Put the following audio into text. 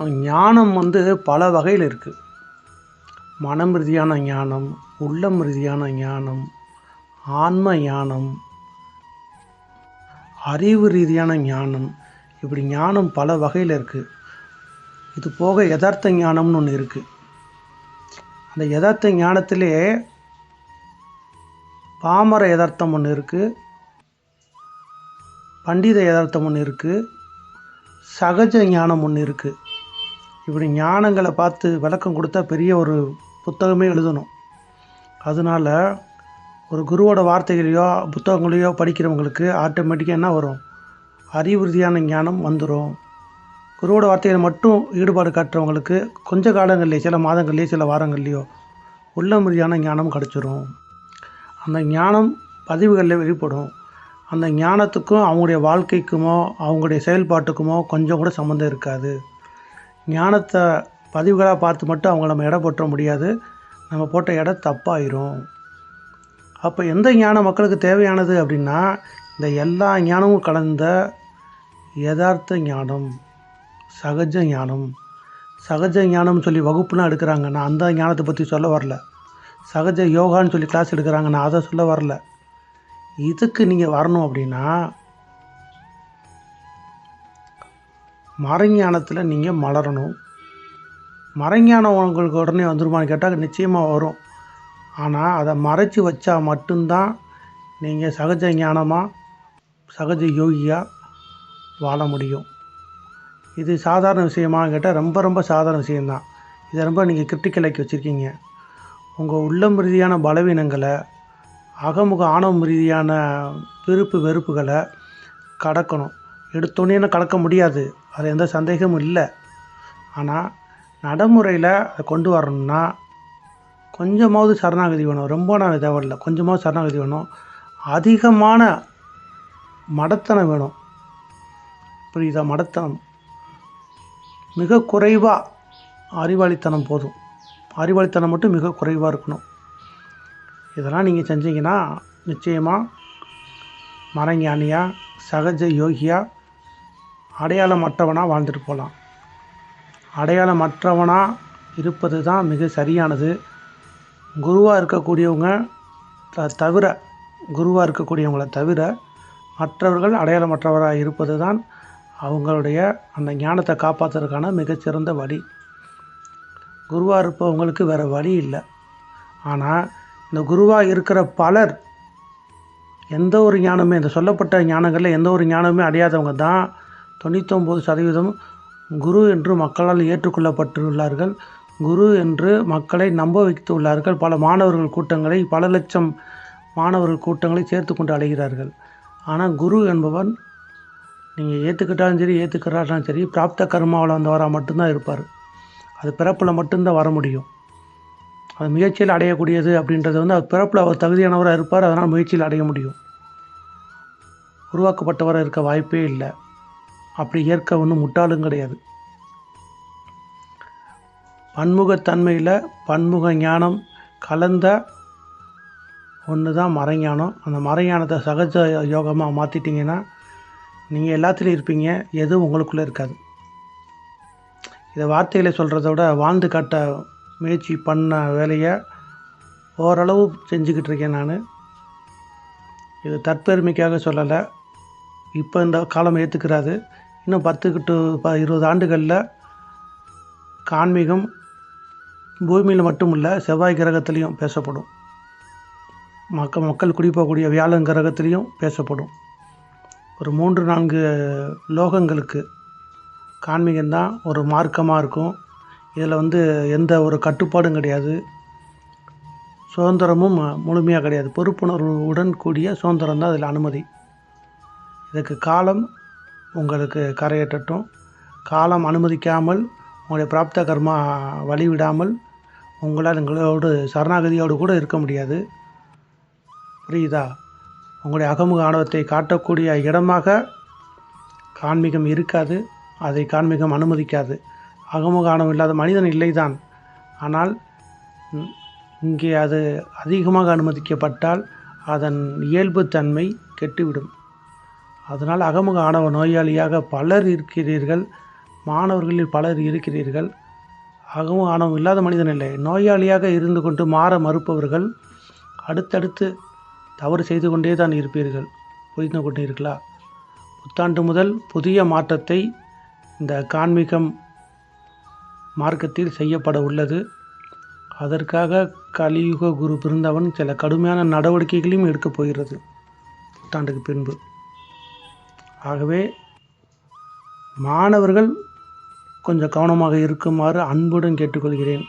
ஞானம் வந்து பல வகையில் இருக்குது மனம் ரீதியான ஞானம் உள்ளம் ரீதியான ஞானம் ஆன்ம ஞானம் அறிவு ரீதியான ஞானம். இப்படி ஞானம் பல வகையில் இருக்குது இது போக யதார்த்த ஞானம்னு ஒன்று இருக்குது அந்த யதார்த்த ஞானத்திலே பாமர யதார்த்தம் ஒன்று இருக்குது பண்டித யதார்த்தம் ஒன்று இருக்குது சகஜ ஞானம் ஒன்று இருக்குது இப்படி ஞானங்களை பார்த்து விளக்கம் கொடுத்தா பெரிய ஒரு புத்தகமே எழுதணும். அதனால் ஒரு குருவோட வார்த்தைகளையோ புத்தகங்களையோ படிக்கிறவங்களுக்கு ஆட்டோமேட்டிக்காக என்ன வரும்? அறிவுறுதியான ஞானம் வந்துடும் குருவோட வார்த்தைகளை மட்டும் ஈடுபாடு காட்டுறவங்களுக்கு கொஞ்ச காலங்கள்லேயே சில மாதங்கள்லேயோ சில வாரங்கள்லேயோ உள்ளம் ஞானம் கிடச்சிரும். அந்த ஞானம் பதிவுகளில் வெளிப்படும். அந்த ஞானத்துக்கும் அவங்களுடைய வாழ்க்கைக்குமோ அவங்களுடைய செயல்பாட்டுக்குமோ கொஞ்சம் கூட சம்மந்தம் இருக்காது. ஞானத்தை பதிவுகளாக பார்த்து மட்டும் அவங்கள நம்ம எடை போட்ட முடியாது. நம்ம போட்ட இடம் தப்பாயிரும். அப்போ எந்த ஞானம் மக்களுக்கு தேவையானது அப்படின்னா இந்த எல்லா ஞானமும் கலந்த யதார்த்த ஞானம் சகஜ ஞானம். சகஜ ஞானம்னு சொல்லி வகுப்புலாம் எடுக்கிறாங்க. நான் அந்த ஞானத்தை பற்றி சொல்ல வரல. சகஜ யோகான்னு சொல்லி கிளாஸ் எடுக்கிறாங்க. நான் அதை சொல்ல வரல. இதுக்கு நீங்கள் வரணும் அப்படின்னா மறைஞானத்தில் நீங்கள் மலரணும். மறைஞானம் உங்களுக்கு உடனே வந்துருமான்னு கேட்டால் நிச்சயமாக வரும். ஆனால் அதை மறைச்சி வச்சா மட்டும்தான் நீங்கள் சகஜ ஞானமாக சகஜ யோகியாக வாழ முடியும். இது சாதாரண விஷயமான்னு கேட்டால் ரொம்ப ரொம்ப சாதாரண விஷயந்தான் இதை ரொம்ப நீங்கள் கிரிட்டிக்கலாக்கி வச்சுருக்கீங்க. உங்கள் உள்ளம் ரீதியான பலவீனங்களை அகமுக ஆணவம் ரீதியான விருப்பு வெறுப்புகளை கடக்கணும். எடுத்தோன்னே கடக்க முடியாது. அது எந்த சந்தேகமும் இல்லை. ஆனால் நடைமுறையில் அதை கொண்டு வரணும்னா கொஞ்சமாவது சரணாகதி வேணும். ரொம்ப நான் தேவையில்லை. கொஞ்சமாவது சரணாகதி வேணும். அதிகமான மடத்தனம் வேணும். புரியுதா? மடத்தனம். மிக குறைவாக அறிவாளித்தனம் போதும். அறிவாளித்தனம் மட்டும் மிக குறைவாக இருக்கணும். இதெல்லாம் நீங்கள் செஞ்சீங்கன்னா நிச்சயமாக மரஞானியாக சகஜ யோகியாக அடையாளமற்றவனாக வாழ்ந்துட்டு போகலாம் அடையாளமற்றவனாக இருப்பது தான் மிக சரியானது. குருவாக இருக்கக்கூடியவங்க த தவிர குருவாக இருக்கக்கூடியவங்களை தவிர மற்றவர்கள் அடையாளமற்றவராக இருப்பது தான் அவங்களுடைய அந்த ஞானத்தை காப்பாற்றுறதுக்கான மிகச்சிறந்த வழி. குருவாக இருப்பவங்களுக்கு வேறு வழி இல்லை. ஆனால் இந்த குருவாக இருக்கிற பலர் எந்த ஒரு ஞானமே இந்த சொல்லப்பட்ட ஞானங்களில் எந்த ஒரு ஞானமே அடையாதவங்க தான் தொண்ணூத்தொம்பது சதவீதம் குரு என்று மக்களால் ஏற்றுக்கொள்ளப்பட்டுள்ளார்கள். குரு என்று மக்களை நம்ப வைத்துள்ளார்கள். பல மாணவர்கள் கூட்டங்களை பல லட்சம் மாணவர்கள் கூட்டங்களை சேர்த்து கொண்டு அழைகிறார்கள் ஆனால் குரு என்பவன் நீங்கள் ஏற்றுக்கிட்டாலும் சரி ஏற்றுக்கிறாலும் சரி பிராப்த கர்மாவில் வந்தவராக மட்டும்தான் இருப்பார். அது பிறப்பில் மட்டும்தான் வர முடியும். அது முயற்சியில் அடையக்கூடியது அப்படின்றது வந்து அது பிறப்பில் அவர் தகுதியானவராக இருப்பார். அதனால் முயற்சியில் அடைய முடியும். உருவாக்கப்பட்டவராக இருக்க வாய்ப்பே இல்லை. அப்படி ஏற்க ஒன்றும் முட்டாளும் கிடையாது. பன்முகத்தன்மையில் பன்முக ஞானம் கலந்த ஒன்று தான் மறைஞானம். அந்த மறைஞானத்தை சகஜ யோகமாக மாற்றிட்டிங்கன்னா நீங்கள் எல்லாத்துலேயும் இருப்பீங்க எதுவும் உங்களுக்குள்ளே இருக்காது. இதை வார்த்தைகளை சொல்கிறத விட வாழ்ந்து காட்ட முயற்சி பண்ண வேலையை ஓரளவு செஞ்சுக்கிட்டு இருக்கேன் நான். இது தற்பெருமைக்காக சொல்லலை. இப்போ இந்த காலம் ஏற்றுக்கிறாது இன்னும் பத்து டு ப இருபது ஆண்டுகளில் கான்மீகம் பூமியில் மட்டும் இல்லை செவ்வாய் கிரகத்துலேயும் பேசப்படும். மக்கள் மக்கள் குடிப்போகக்கூடிய வியாழன் கிரகத்துலேயும் பேசப்படும். ஒரு மூன்று நான்கு லோகங்களுக்கு கான்மீகம்தான் ஒரு மார்க்கமாக இருக்கும். இதில் வந்து எந்த ஒரு கட்டுப்பாடும் கிடையாது. சுதந்திரமும் முழுமையாக கிடையாது. பொறுப்புணர்வுடன் கூடிய சுதந்திரம் தான் அதில் அனுமதி. இதுக்கு காலம் உங்களுக்கு கரையேற்றட்டும். காலம் அனுமதிக்காமல் உங்களுடைய பிராப்த கர்மா வழிவிடாமல் உங்களால் எங்களோடு சரணாகதியோடு கூட இருக்க முடியாது. புரியுதா? உங்களுடைய அகமுக ஆணவத்தை காட்டக்கூடிய இடமாக கான்மீகம் இருக்காது. அதை கான்மீகம் அனுமதிக்காது. அகமுக ஆணவம் இல்லாத மனிதன் இல்லைதான். ஆனால் இங்கே அது அதிகமாக அனுமதிக்கப்பட்டால் அதன் இயல்புத்தன்மை கெட்டுவிடும். அதனால் அகமுக ஆணவ நோயாளியாக பலர் இருக்கிறீர்கள். மாணவர்களில் பலர் இருக்கிறீர்கள். அகமுக ஆணவம் இல்லாத மனிதன் இல்லை. நோயாளியாக இருந்து கொண்டு மாற மறுப்பவர்கள் அடுத்தடுத்து தவறு செய்து கொண்டே தான் இருப்பீர்கள். புரிந்து கொண்டீர்களா? புத்தாண்டு முதல் புதிய மாற்றத்தை இந்த கான்மீகம் மார்க்கத்தில் செய்யப்பட உள்ளது. அதற்காக கலியுக குரு பிறந்தவன் சில கடுமையான நடவடிக்கைகளையும் எடுக்கப் போகிறது. புத்தாண்டுக்கு பின்பு. ஆகவே மாணவர்கள் கொஞ்சம் கவனமாக இருக்குமாறு அன்புடன் கேட்டுக்கொள்கிறேன்.